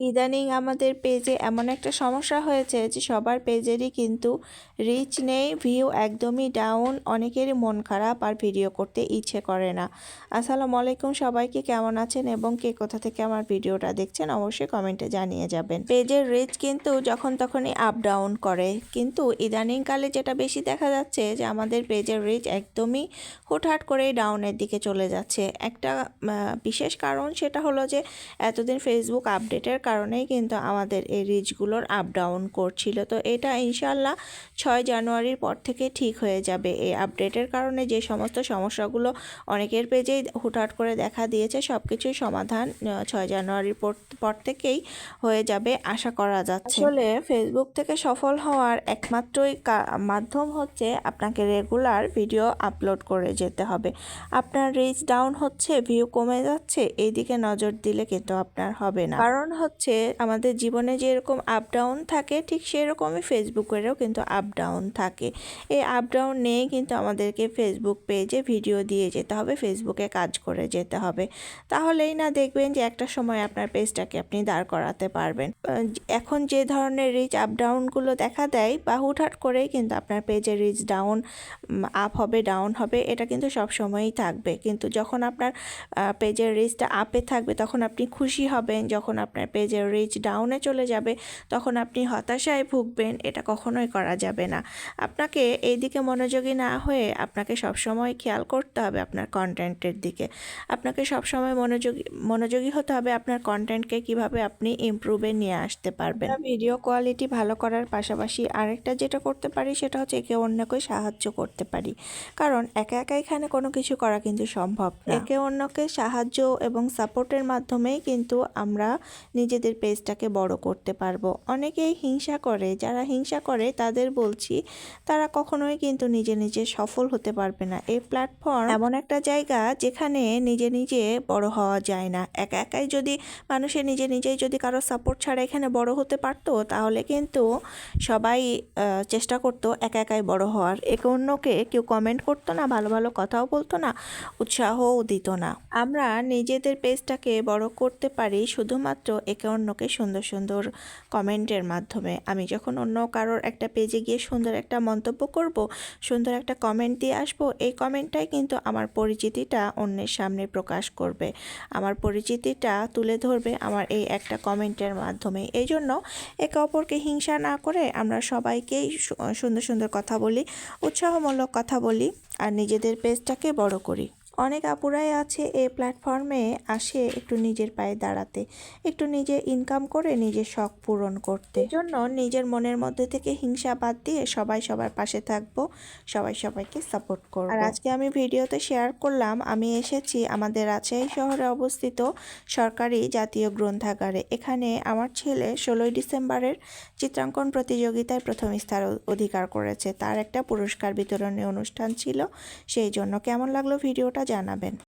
ইদানিং আমাদের পেজে এমন একটা সমস্যা হয়েছে যে সবার পেজেরই কিন্তু রিচ নেই ভিউ একদমই ডাউন অনেকেরই মন খারাপ আর ভিডিও করতে ইচ্ছে করে না। আসসালামু আলাইকুম সবাইকে, কেমন আছেন এবং কে কোথা থেকে আমার ভিডিওটা দেখছেন অবশ্যই কমেন্টে জানিয়ে যাবেন। পেজের রিচ কিন্তু যখন তখনই আপ ডাউন করে। কিন্তু ইদানিংকালে যেটা বেশি দেখা যাচ্ছে যে আমাদের পেজের রিচ একদমই হুটহাট করেই ডাউনের দিকে চলে যাচ্ছে। একটা বিশেষ কারণ সেটা হলো যে এতদিন ফেসবুক আপডেটের কারণেই কিন্তু আমাদের এই রিচগুলোর আপ ডাউন করছিল। তো এটা ইনশাল্লাহ ছয় জানুয়ারির পর থেকে ঠিক হয়ে যাবে। এই আপডেটের কারণে যে সমস্ত সমস্যাগুলো অনেকের পেজেই হুটহাট করে দেখা দিয়েছে সব কিছুই সমাধান ছয় জানুয়ারির পর থেকেই হয়ে যাবে আশা করা যাচ্ছে। আসলে ফেসবুক থেকে সফল হওয়ার একমাত্রই মাধ্যম হচ্ছে আপনাকে রেগুলার ভিডিও আপলোড করে যেতে হবে। আপনার রিচ ডাউন হচ্ছে ভিউ কমে যাচ্ছে এই দিকে নজর দিলে কিন্তু আপনার হবে না। কারণ হচ্ছে আমাদের জীবনে যেরকম আপ ডাউন থাকে, ঠিক সেরকমই ফেসবুকেরও কিন্তু আপ ডাউন থাকে। এই আপ ডাউন নিয়েই কিন্তু আমাদেরকে ফেসবুক পেজে ভিডিও দিয়ে যেতে হবে ফেসবুকে কাজ করে যেতে হবে। তাহলেই না দেখবেন যে একটা সময় আপনার পেজটাকে আপনি দাঁড় করাতে পারবেন। এখন যে ধরনের রিচ আপ ডাউনগুলো দেখা দেয় বা হুটহাট করেই কিন্তু আপনার পেজের রিচ ডাউন আপ হবে ডাউন হবে, এটা কিন্তু সব সময়ই থাকবে। কিন্তু যখন আপনার পেজের রিচটা আপে থাকবে, তখন আপনি খুশি হবেন, যখন আপনার পেজের রিচ ডাউনে চলে যাবে তখন আপনি হতাশায় ভুগবেন এটা কখনোই করা যাবে না। আপনাকে এই দিকে মনোযোগী না হয়ে আপনাকে সবসময় খেয়াল করতে হবে আপনার কন্টেন্টের দিকে। আপনাকে সবসময় মনোযোগী মনোযোগী হতে হবে আপনার কন্টেন্টকে কীভাবে আপনি ইমপ্রুভে নিয়ে আসতে পারবেন। ভিডিও কোয়ালিটি ভালো করার পাশাপাশি আরেকটা যেটা করতে পারি সেটা হচ্ছে একে অন্যকে সাহায্য করতে পারি। কারণ একা একা এখানে কোনো কিছু করা কিন্তু সম্ভব না। একে অন্যকে সাহায্য এবং সাপোর্টের মাধ্যমেই কিন্তু আমরা নিজেদের পেজটাকে বড় করতে পারব। অনেকেই হিংসা করে, যারা হিংসা করে তাদের বলছি, তারা কখনোই কিন্তু নিজে নিজে সফল হতে পারবে না। এই প্ল্যাটফর্ম এমন একটা জায়গা যেখানে নিজে নিজে বড় হওয়া যায় না। একা একাই যদি মানুষের নিজে নিজেই যদি কারও সাপোর্ট ছাড়া এখানে বড় হতে পারতো, তাহলে কিন্তু সবাই চেষ্টা করতো একা একাই বড় হওয়ার। একে অন্যকে কেউ কমেন্ট করতো না, ভালো ভালো কথাও বলতো না, উৎসাহও দিত না। আমরা নিজেদের পেজটাকে বড় করতে পারি শুধুমাত্র একে অন্যকে সুন্দর সুন্দর কমেন্টের মাধ্যমে। আমি যখন অন্য কারোর একটা পেজে গিয়ে সুন্দর একটা মন্তব্য করব, সুন্দর একটা কমেন্ট দিয়ে আসব, এই কমেন্টটাই কিন্তু আমার পরিচিতিটা অন্যের সামনে প্রকাশ করবে। আমার পরিচিতিটা তুলে ধরবে আমার এই একটা কমেন্টের মাধ্যমে। এই জন্য একে অপরকে হিংসা না করে আমরা সবাইকেই সুন্দর সুন্দর কথা বলি, উৎসাহমূলক কথা বলি, আর নিজেদের পেজটাকে বড় করি। অনেক আপুরাই আছে এই প্ল্যাটফর্মে আসে একটু নিজের পায়ে দাঁড়াতে, একটু নিজে ইনকাম করে নিজের শখ পূরণ করতে। জন্য নিজের মনের মধ্যে থেকে হিংসা বাদ দিয়ে সবাই সবার পাশে থাকব, সবাই সবাইকে সাপোর্ট করব। আর আজকে আমি ভিডিওতে শেয়ার করলাম, আমি এসেছি আমাদের রাজশাহী শহরে অবস্থিত সরকারি জাতীয় গ্রন্থাগারে। এখানে আমার ছেলে ষোলোই ডিসেম্বরের চিত্রাঙ্কন প্রতিযোগিতায় প্রথম স্থান অধিকার করেছে। তার একটা পুরস্কার বিতরণী অনুষ্ঠান ছিল, সেই জন্য কেমন লাগল ভিডিওটা জানাবেন।